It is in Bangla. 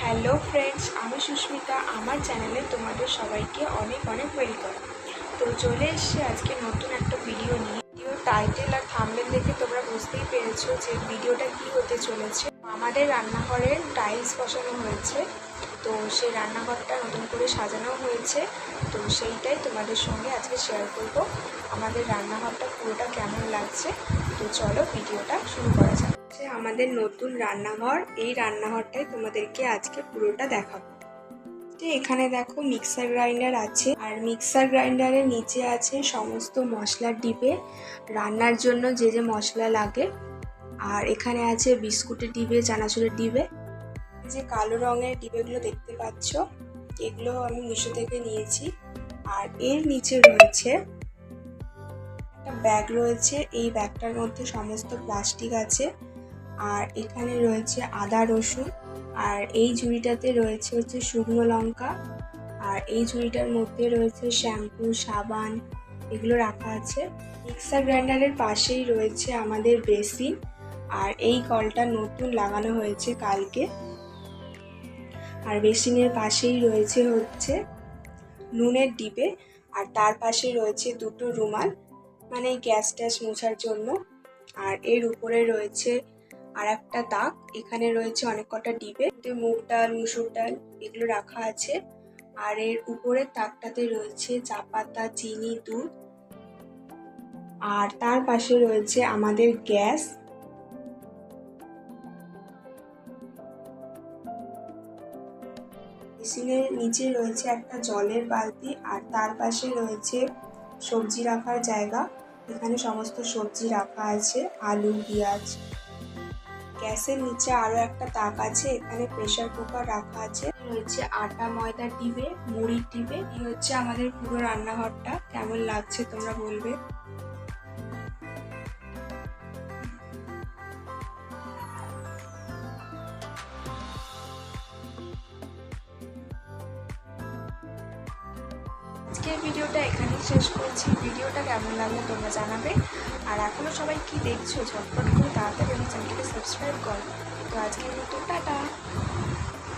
হ্যালো ফ্রেন্ডস, আমি সুস্মিতা। আমার চ্যানেলে তোমাদের সবাইকে অনেক অনেক ওয়েলকাম তো চলে এসেছি আজকে নতুন একটা ভিডিও নিয়ে। ভিডিও টাইটেল আর থাম্বনেল দেখে তোমরা বুঝতেই পেরেছ যে ভিডিওটা কি হতে চলেছে। আমাদের রান্নাঘরে টাইলস বসানো হয়েছে। তো সেই রান্নাঘরটা নতুন করে সাজানো হয়েছে। তো সেইটাই তোমাদের সঙ্গে আজকে শেয়ার করব। আমাদের রান্নাঘরটা পুরোটা কেমন লাগছে? তো চলো ভিডিওটা শুরু করা যাক। হচ্ছে আমাদের নতুন রান্নাঘর। এই রান্নাঘরটাই তোমাদেরকে আজকে পুরোটা দেখাবো। এখানে দেখো মিক্সার গ্রাইন্ডার আছে। আর মিক্সার গ্রাইন্ডারের নিচে আছে সমস্ত মশলার ডিবে রান্নার জন্য যে যে মশলা লাগে। আর এখানে আছে বিস্কুটের ডিবে, চানাচুরের ডিবে। যে কালো রঙের ডিবেগুলো দেখতে পাচ্ছ, এগুলো আমি মিশো থেকে নিয়েছি। আর এর নিচে রয়েছে একটা ব্যাগ রয়েছে। এই ব্যাগটার মধ্যে সমস্ত প্লাস্টিক আছে। আর এখানে রয়েছে আদা রসুন, আর এই ঝুড়িটাতে রয়েছে হচ্ছে শুকনো লঙ্কা, আর এই ঝুড়িটার মধ্যে রয়েছে শ্যাম্পু, সাবান, এগুলো রাখা আছে। মিক্সার গ্রাইন্ডারের পাশেই রয়েছে আমাদের বেসিন, আর এই কলটা নতুন লাগানো হয়েছে কালকে। আর বেসিনের পাশেই রয়েছে হচ্ছে নুনের ডিবে আর তার পাশে রয়েছে দুটো রুমাল মানে গ্যাস ট্যাস মোছার জন্য। আর এর উপরে রয়েছে আর একটা তাক এখানে রয়েছে অনেক কটা ডিবে। মুগ ডাল, মুসুর ডাল, এগুলো রাখা আছে। আর এর উপরের তাকটাতে রয়েছে চা পাতা চিনি, দুধ। আর তার পাশে রয়েছে আমাদের গ্যাস। মেশিনের নিচে রয়েছে একটা জলের বালতি, আর তার পাশে রয়েছে সবজি রাখার জায়গা। এখানে সমস্ত সবজি রাখা আছে, আলু, পেঁয়াজ। গ্যাসের নিচে আরও একটা তাক আছে, এখানে প্রেশার কুকার রাখা আছে। রয়েছে আটা, ময়দা ডিবে মুড়ির ডিবে এই হচ্ছে আমাদের পুরো রান্নাঘরটা। কেমন লাগছে তোমরা বলবে? আজকের ভিডিওটা এখানেই শেষ করছি। ভিডিওটা কেমন লাগল তোমরা জানাবে। আর এখনও সবাই কি দেখছ ঝটপট করে তাড়াতাড়ি আমার চ্যানেলটাকে সাবস্ক্রাইব করো। তো আজকের মতো, টাটা।